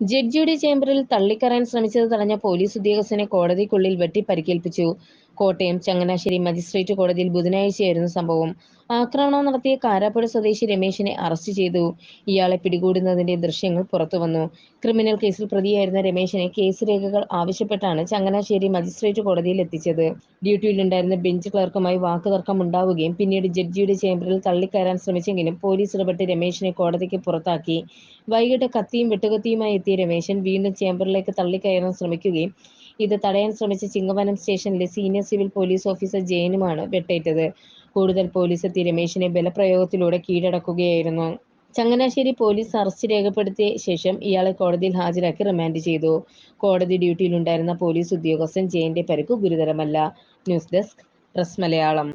ജഡ്ജിയുടെ ചേംബറിൽ തള്ളിക്കറയാൻ ശ്രമിച്ചത് തടഞ്ഞ പോലീസ് ഉദ്യോഗസ്ഥനെ കോടതിക്കുള്ളിൽ വെട്ടി പരിക്കേൽപ്പിച്ചു കോട്ടയം ചങ്ങനാശ്ശേരി മജിസ്ട്രേറ്റ് കോടതിയിൽ ബുധനാഴ്ചയായിരുന്നു സംഭവം. ആക്രമണം നടത്തിയ കാരാപ്പുഴ സ്വദേശി രമേശിനെ അറസ്റ്റ് ചെയ്തു. ഇയാളെ പിടികൂടുന്നതിന്റെ ദൃശ്യങ്ങൾ പുറത്തുവന്നു. ക്രിമിനൽ കേസിൽ പ്രതിയായിരുന്ന രമേശിനെ കേസ് രേഖകൾ ആവശ്യപ്പെട്ടാണ് ചങ്ങനാശ്ശേരി മജിസ്ട്രേറ്റ് കോടതിയിൽ എത്തിച്ചത്. ഡ്യൂട്ടിയിലുണ്ടായിരുന്ന ബെഞ്ച് ക്ലർക്കുമായി വാക്കുതർക്കം ഉണ്ടാവുകയും പിന്നീട് ജഡ്ജിയുടെ ചേംബറിൽ തള്ളിക്കയറാൻ ശ്രമിച്ചെങ്കിലും പോലീസ് ഇടപെട്ട് രമേശിനെ കോടതിക്ക് പുറത്താക്കി. വൈകിട്ട് കത്തിയും വെട്ടുകത്തിയുമായി എത്തിയ രമേശൻ വീണ്ടും ചേംബറിലേക്ക് തള്ളിക്കയറാൻ ശ്രമിക്കുകയും ഇത് തടയാൻ ശ്രമിച്ച ചിങ്ങവനം സ്റ്റേഷനിലെ സീനിയർ സിവിൽ പോലീസ് ഓഫീസർ ജയനുമാണ് വെട്ടേറ്റത്. കൂടുതൽ പോലീസ് എത്തി രമേശിനെ ബലപ്രയോഗത്തിലൂടെ കീഴടക്കുകയായിരുന്നു. ചങ്ങനാശ്ശേരി പോലീസ് അറസ്റ്റ് രേഖപ്പെടുത്തിയ ശേഷം ഇയാളെ കോടതിയിൽ ഹാജരാക്കി റിമാൻഡ് ചെയ്തു. കോടതി ഡ്യൂട്ടിയിലുണ്ടായിരുന്ന പോലീസ് ഉദ്യോഗസ്ഥൻ ജയന്റെ പരിക്ക് ഗുരുതരമല്ല. News desk press Malayalam.